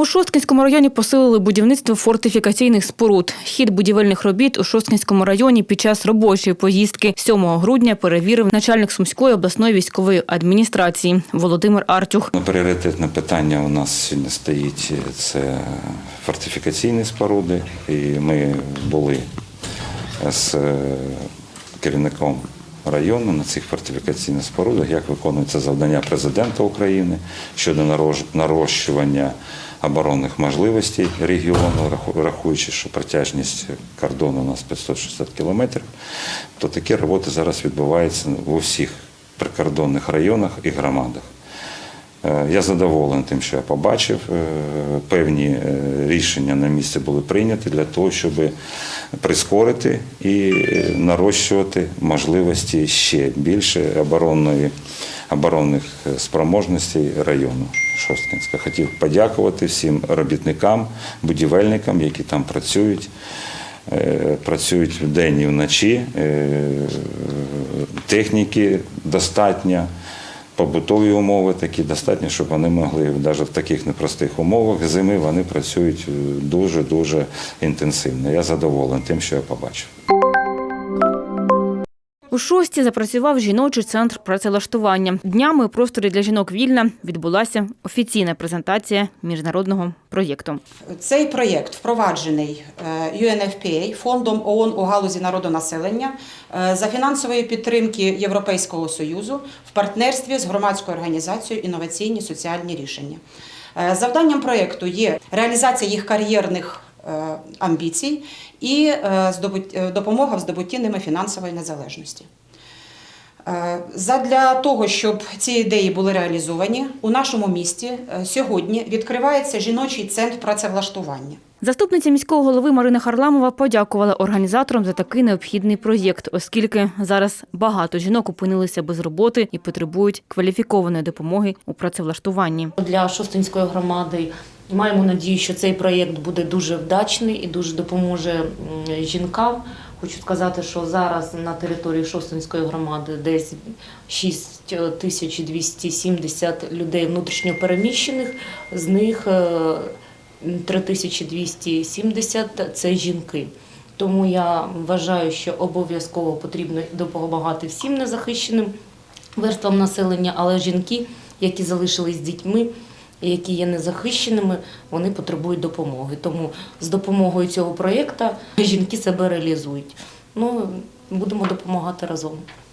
У Шосткинському районі посилили будівництво фортифікаційних споруд. Хід будівельних робіт у Шосткинському районі під час робочої поїздки 7 грудня перевірив начальник Сумської обласної військової адміністрації Володимир Артюх. Ну, Пріоритетне питання у нас сьогодні стоїть це фортифікаційні споруди. І ми були з е, керівником району на цих фортифікаційних спорудах, як виконується завдання президента України щодо нарощування оборонних можливостей регіону, рахуючи, що протяжність кордону у нас 560 кілометрів, то такі роботи зараз відбуваються в усіх прикордонних районах і громадах. Е, Я задоволений тим, що я побачив. Е, Певні е, рішення на місці були прийняті для того, щоб прискорити і нарощувати можливості ще більше оборонної, оборонних е, спроможностей району Шосткинська. Хотів подякувати всім робітникам, будівельникам, які там працюють. Е, Працюють вдень і вночі, Е, техніки достатньо побутові умови такі достатньо, щоб вони могли навіть в таких непростих умовах зими вони працюють дуже дуже інтенсивно. Я задоволений тим, що я побачив. У шості запрацював жіночий центр працевлаштування. Днями у просторі для жінок вільна відбулася офіційна презентація міжнародного проєкту. Цей проєкт впроваджений е, UNFPA, фондом ООН у галузі народонаселення е, за фінансової підтримки Європейського союзу в партнерстві з громадською організацією інноваційні соціальні рішення. Е, Завданням проєкту є реалізація їх кар'єрних амбіцій і е, здобут- е, допомога в здобутті ними фінансової незалежності. Е, Задля того, щоб ці ідеї були реалізовані, у нашому місті е, сьогодні відкривається жіночий центр працевлаштування. Заступниця міського голови Марина Харламова подякувала організаторам за такий необхідний проєкт, оскільки зараз багато жінок опинилися без роботи і потребують кваліфікованої допомоги у працевлаштуванні. для Шостинської громади. Маємо надію, що цей проєкт буде дуже вдачний і дуже допоможе жінкам. Хочу сказати, що зараз на території Шостинської громади десь 6270 людей внутрішньо переміщених, з них е, 3270 – це жінки. Тому я вважаю, що обов'язково потрібно допомагати всім незахищеним верствам населення, але жінки, які залишились з дітьми, які є незахищеними, вони потребують допомоги. Тому з допомогою цього проєкту жінки себе реалізують. Ну, будемо допомагати разом.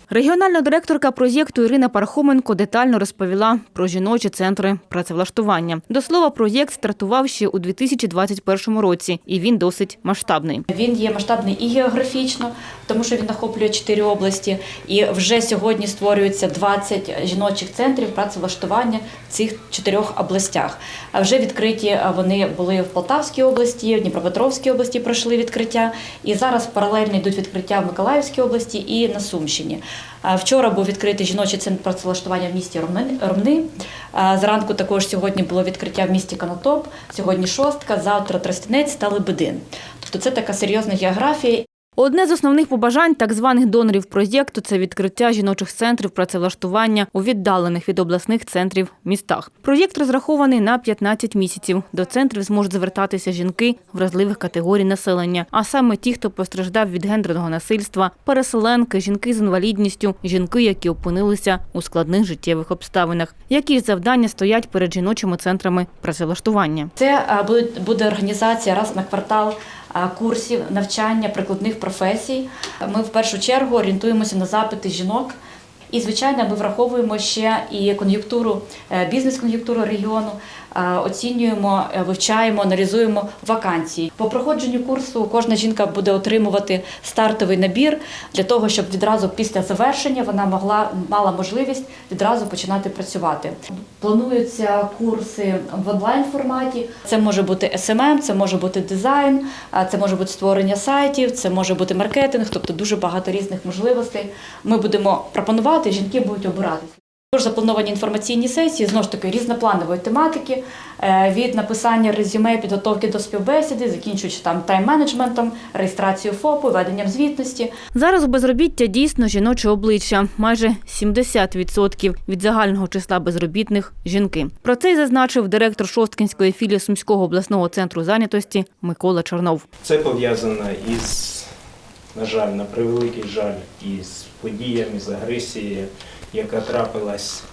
Регіональна директорка проєкту Ірина Пархоменко детально розповіла про жіночі центри працевлаштування. До слова, проєкт стартував ще у 2021 році, і він досить масштабний. Він є масштабний і географічно, тому що він охоплює чотири області. І вже сьогодні створюється 20 жіночих центрів працевлаштування в цих чотирьох областях. А вже відкриті вони були в Полтавській області, в Дніпропетровській області пройшли відкриття. І зараз паралельно йдуть відкриття в Миколаївській області і на Сумщині. Вчора був відкритий жіночий центр працевлаштування в місті. Ромни. Зранку також сьогодні було відкриття в місті Канотоп, сьогодні шостка, завтра Тростянець та Лебедин. Тобто це така серйозна географія. Одне з основних побажань так званих донорів проєкту це відкриття жіночих центрів працевлаштування у віддалених від обласних центрів містах. Проєкт розрахований на 15 місяців. До центрів зможуть звертатися жінки вразливих категорій населення, а саме ті, хто постраждав від гендерного насильства, переселенки, жінки з інвалідністю, жінки, які опинилися у складних життєвих обставинах. Які ж завдання стоять перед жіночими центрами працевлаштування? Це а, буде, організація раз на квартал курсів навчання прикладних професій. Ми в першу чергу орієнтуємося на запити жінок. І, звичайно, ми враховуємо ще і кон'юнктуру, е, бізнес-кон'юнктуру регіону, е, оцінюємо, е, вивчаємо, аналізуємо вакансії. По проходженню курсу кожна жінка буде отримувати стартовий набір для того, щоб відразу після завершення вона могла мала можливість відразу починати працювати. Плануються курси в онлайн форматі. Це може бути SMM, це може бути дизайн, це може бути створення сайтів, це може бути маркетинг, тобто дуже багато різних можливостей. Ми будемо пропонувати, жінки будуть обиратися. Також заплановані інформаційні сесії знову ж таки різнопланової тематики е, від написання резюме, підготовки до співбесіди, закінчуючи там тайм-менеджментом, реєстрацією ФОПу, веденням звітності. Зараз у безробіття дійсно жіноче обличчя. Майже 70% від загального числа безробітних – жінки. Про це й зазначив директор Шосткинської філії Сумського обласного центру зайнятості Микола Чорнов. Це пов'язано із, на жаль, на превеликий жаль, із подіями, з агресією, яка трапилась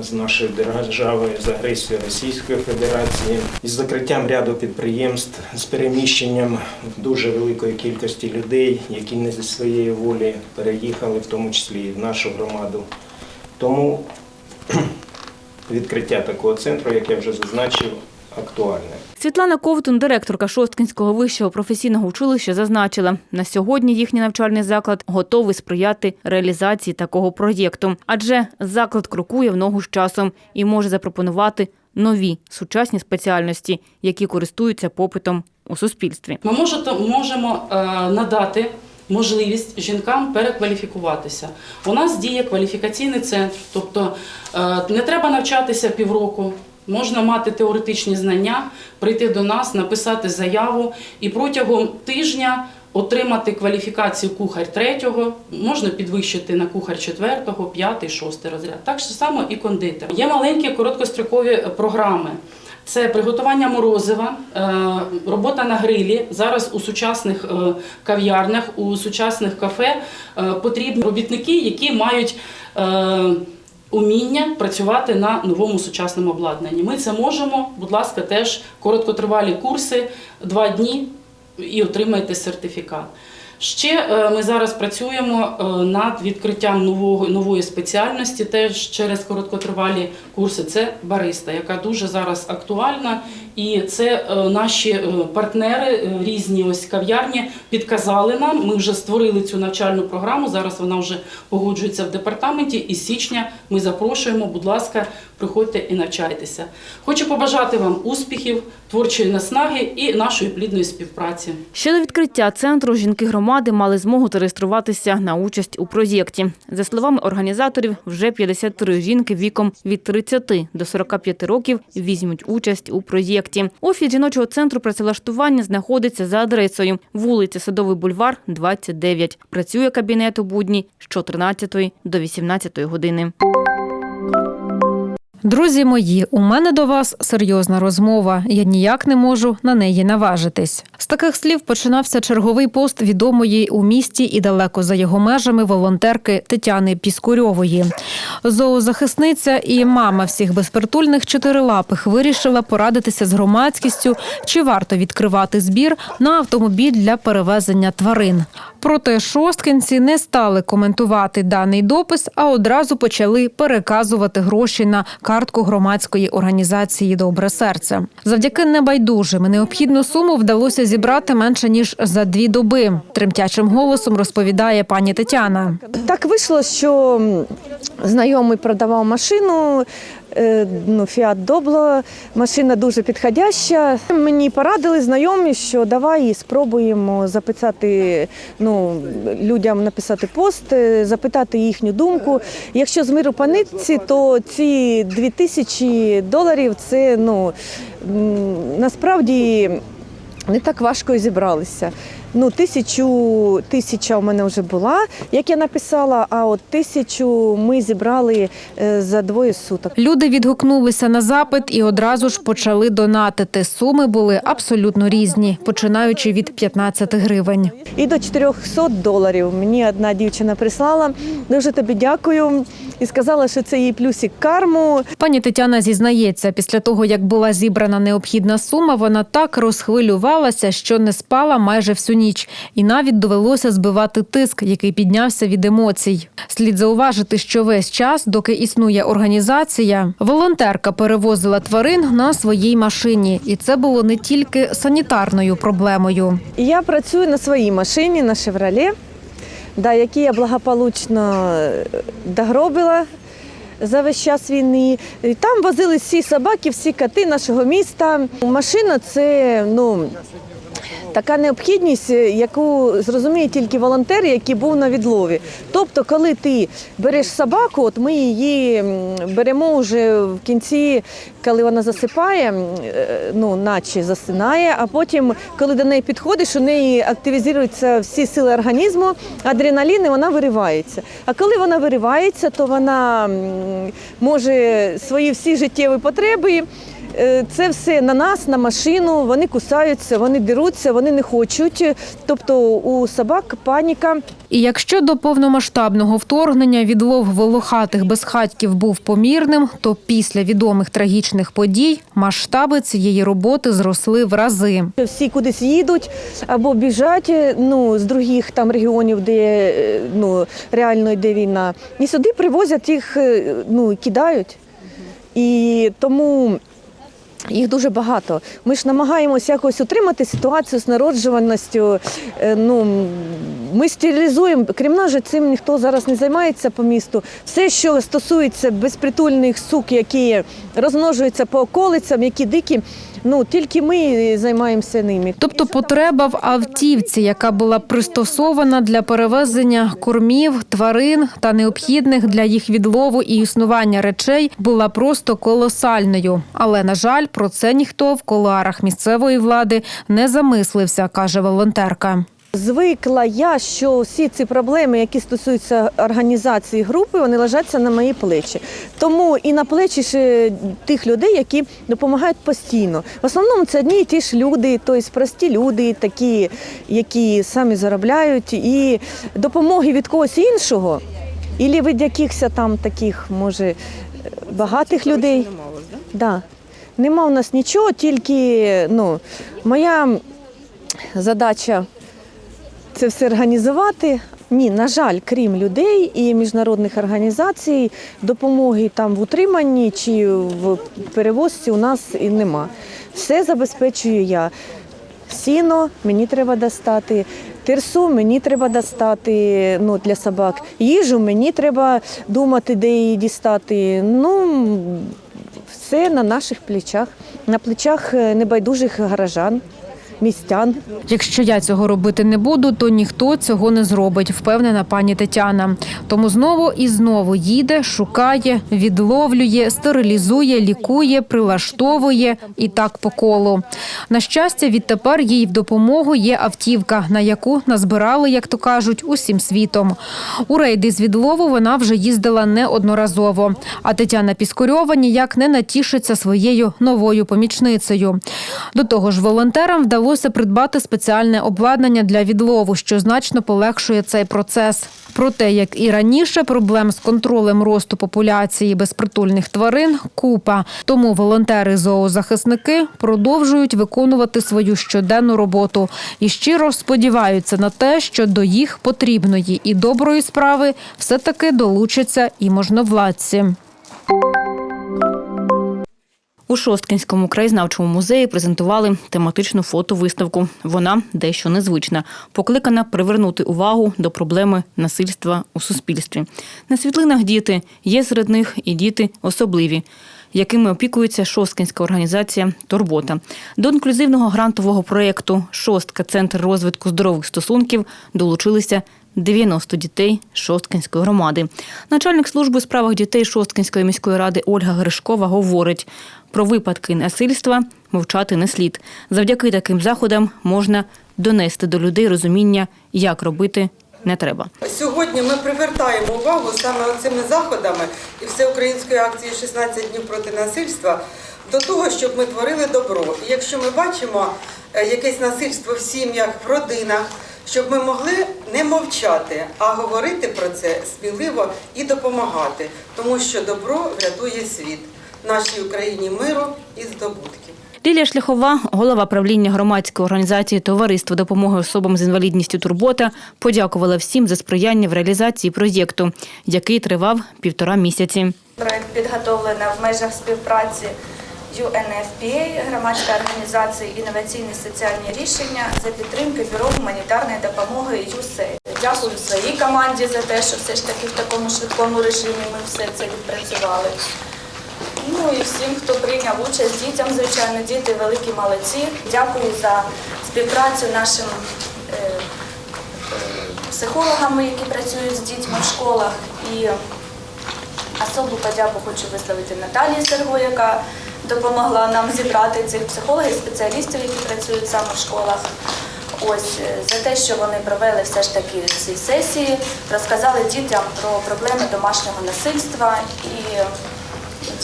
з нашою державою, з агресією Російської Федерації, із закриттям ряду підприємств, з переміщенням дуже великої кількості людей, які не зі своєї волі переїхали, в тому числі і в нашу громаду. Тому відкриття такого центру, як я вже зазначив, актуальне. Світлана Ковтун, директорка Шосткинського вищого професійного училища, зазначила, на сьогодні їхній навчальний заклад готовий сприяти реалізації такого проєкту, адже заклад крокує в ногу з часом і може запропонувати нові сучасні спеціальності, які користуються попитом у суспільстві. Ми можете- можемо е, надати можливість жінкам перекваліфікуватися. У нас діє кваліфікаційний центр, тобто е, не треба навчатися півроку. Можна мати теоретичні знання, прийти до нас, написати заяву і протягом тижня отримати кваліфікацію кухар третього, можна підвищити на кухар четвертого, п'ятий, шостий розряд. Так само і кондитер. Є маленькі короткострокові програми. Це приготування морозива, е, робота на грилі. Зараз у сучасних е, кав'ярнях, у сучасних кафе е, потрібні робітники, які мають е, уміння працювати на новому сучасному обладнанні. Ми це можемо, будь ласка, теж короткотривалі курси, два дні і отримаєте сертифікат. Ще е, ми зараз працюємо е, над відкриттям нового нової спеціальності, теж через короткотривалі курси. Це бариста, яка дуже зараз актуальна. І це е, наші е, партнери, е, різні ось кав'ярні підказали нам. Ми вже створили цю навчальну програму. Зараз вона вже погоджується в департаменті. І з січня ми запрошуємо, будь ласка, приходьте і навчайтеся. Хочу побажати вам успіхів, творчої наснаги і нашої плідної співпраці. Ще до відкриття центру жінки громади мали змогу зареєструватися на участь у проєкті. За словами організаторів, вже 53 жінки віком від 30 до 45 років візьмуть участь у проєкті. Офіс жіночого центру працевлаштування знаходиться за адресою вулиця Садовий бульвар, 29. Працює кабінет у будні з 14 до 18 години. Друзі мої, у мене до вас серйозна розмова. Я ніяк не можу на неї наважитись. З таких слів починався черговий пост відомої у місті і далеко за його межами волонтерки Тетяни Піскурьової. Зоозахисниця і мама всіх безпритульних чотирилапих вирішила порадитися з громадськістю, чи варто відкривати збір на автомобіль для перевезення тварин. Проте шосткинці не стали коментувати даний допис, а одразу почали переказувати гроші на картку громадської організації Добре серце. Завдяки небайдужим необхідну суму вдалося зібрати менше ніж за дві доби. Тремтячим голосом розповідає пані Тетяна. Так вийшло, що знайомий продавав машину. Е, Ну, Фіат Добло, машина дуже підходяща. Мені порадили знайомі, що давай спробуємо записати ну, людям написати пост, е, запитати їхню думку. Якщо з миру по нитці, то ці 2000 доларів це ну, насправді не так важко і зібралися. Ну, тисячу, тисяча у мене вже була, як я написала, а от тисячу ми зібрали е, за двоє суток. Люди відгукнулися на запит і одразу ж почали донатити. Суми були абсолютно різні, починаючи від 15 гривень. І до 400 доларів мені одна дівчина прислала. Дуже тобі дякую. І сказала, що це їй плюсик карму. Пані Тетяна зізнається, після того як була зібрана необхідна сума, вона так розхвилювалася, що не спала майже всю ніч, і навіть довелося збивати тиск, який піднявся від емоцій. Слід зауважити, що весь час, доки існує організація, волонтерка перевозила тварин на своїй машині, і це було не тільки санітарною проблемою. Я працюю на своїй машині, на «Шевроле», да, які я благополучно е, догробила за весь час війни. Там возили всі собаки, всі коти нашого міста. Машина це ну. Така необхідність, е, яку зрозуміє тільки волонтер, який був на відлові. Тобто, коли ти береш собаку, от ми її беремо вже в кінці, коли вона засипає, е, ну наче засинає, а потім, коли до неї підходиш, у неї активізуються всі сили організму, адреналін, і вона виривається. А коли вона виривається, то вона може свої всі життєві потреби. Е, Це все на нас, на машину. Вони кусаються, вони деруться, вони не хочуть. Тобто у собак паніка. І якщо до повномасштабного вторгнення відлов волохатих безхатьків був помірним, то після відомих трагічних подій масштаби цієї роботи зросли в рази. Всі кудись їдуть або біжать ну, з других там регіонів, де е, ну, реально йде війна. І сюди привозять їх, е, ну, кидають. І тому їх дуже багато. Ми ж намагаємося якось утримати ситуацію з народжуваністю. Е, Ну, ми стерилізуємо, крім нас цим ніхто зараз не займається по місту. Все, що стосується безпритульних сук, які розмножуються по околицям, які дикі, ну тільки ми займаємося ними. Тобто потреба в автівці, яка була пристосована для перевезення кормів, тварин та необхідних для їх відлову і існування речей, була просто колосальною. Але на жаль, про це ніхто в коларах місцевої влади не замислився, каже волонтерка. Звикла я, що всі ці проблеми, які стосуються організації групи, вони лежаться на мої плечі. Тому і на плечі ж тих людей, які допомагають постійно. В основному це одні і ті ж люди, тобто прості люди, такі, які самі заробляють, і допомоги від когось іншого, і від якихось там таких, може, багатих людей. Да. Нема у нас нічого, тільки ну, моя задача це все організувати. Ні, на жаль, крім людей і міжнародних організацій, допомоги там в утриманні чи в перевозці у нас і нема. Все забезпечую я. Сіно мені треба достати, тирсу мені треба достати ну, для собак. Їжу мені треба думати, де її дістати. Ну, все на наших плечах, на плечах е, небайдужих гаражан, містян. Якщо я цього робити не буду, то ніхто цього не зробить, впевнена пані Тетяна. Тому знову і знову їде, шукає, відловлює, стерилізує, лікує, прилаштовує і так по колу. На щастя, відтепер їй в допомогу є автівка, на яку назбирали, як то кажуть, усім світом. У рейди з відлову вона вже їздила неодноразово. А Тетяна Піскорьова ніяк не натішиться своєю новою помічницею. До того ж, волонтерам вдалося придбати спеціальне обладнання для відлову, що значно полегшує цей процес. Проте, як і раніше, проблем з контролем росту популяції безпритульних тварин купа. Тому волонтери-зоозахисники продовжують виконувати свою щоденну роботу і щиро сподіваються на те, що до їх потрібної і доброї справи все-таки долучаться і можновладці. У Шосткинському краєзнавчому музеї презентували тематичну фотовиставку. Вона дещо незвична, покликана привернути увагу до проблеми насильства у суспільстві. На світлинах діти є серед них і діти особливі, якими опікується Шосткинська організація Турбота. До інклюзивного грантового проєкту Шостка Центр розвитку здорових стосунків долучилися 90 дітей Шосткинської громади. Начальник служби у справах дітей Шосткинської міської ради Ольга Гришкова говорить, про випадки насильства мовчати не слід. Завдяки таким заходам можна донести до людей розуміння, як робити не треба. Сьогодні ми привертаємо увагу саме цими заходами і всеукраїнської акції «16 днів проти насильства до того, щоб ми творили добро. І якщо ми бачимо е, якесь насильство в сім'ях, в родинах, щоб ми могли не мовчати, а говорити про це сміливо і допомагати, тому що добро врятує світ, нашій Україні миру і здобутків. Лілія Шляхова, голова правління громадської організації Товариство допомоги особам з інвалідністю Турбота, подякувала всім за сприяння в реалізації проєкту, який тривав півтора місяці. Проект підготовлено в межах співпраці UNFPA, громадська організація інноваційні соціальні рішення за підтримки бюро гуманітарної допомоги USAID. Дякую своїй команді за те, що все ж таки в такому швидкому режимі ми все це відпрацювали. Ну дякую всім, хто прийняв участь. Дітям, звичайно, діти великі молодці. Дякую за співпрацю нашим е, е, психологам, які працюють з дітьми в школах. І особу подяку хочу висловити Наталії Серго, яка допомогла нам зібрати цих психологів, спеціалістів, які працюють саме в школах. Ось е, за те, що вони провели все ж таки ці сесії, розказали дітям про проблеми домашнього насильства, і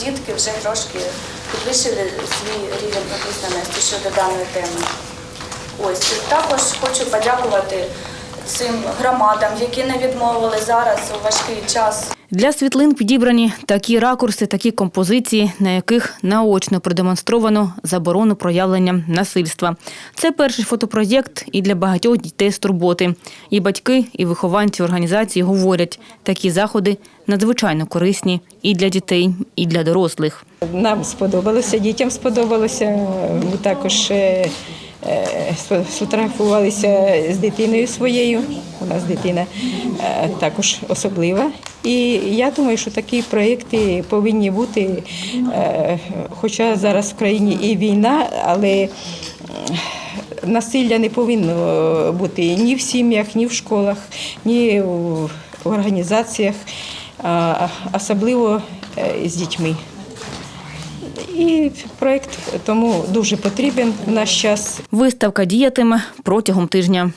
дітки вже трошки підвищили свій рівень обізнаності щодо даної теми. Ось також хочу подякувати цим громадам, які не відмовили зараз у важкий час Для світлин підібрані такі ракурси, такі композиції, на яких наочно продемонстровано заборону проявлення насильства. Це перший фотопроєкт і для багатьох дітей з турботи. І батьки, і вихованці організації говорять, такі заходи надзвичайно корисні і для дітей, і для дорослих. Нам сподобалося, дітям сподобалося. Також е, сфотографувалися з дитиною своєю. У нас дитина е, також особлива. І я думаю, що такі проєкти повинні бути, е, хоча зараз в країні і війна, але насилля не повинно бути ні в сім'ях, ні в школах, ні в організаціях, особливо е, з дітьми. І проект тому дуже потрібен в наш час. Виставка діятиме протягом тижня.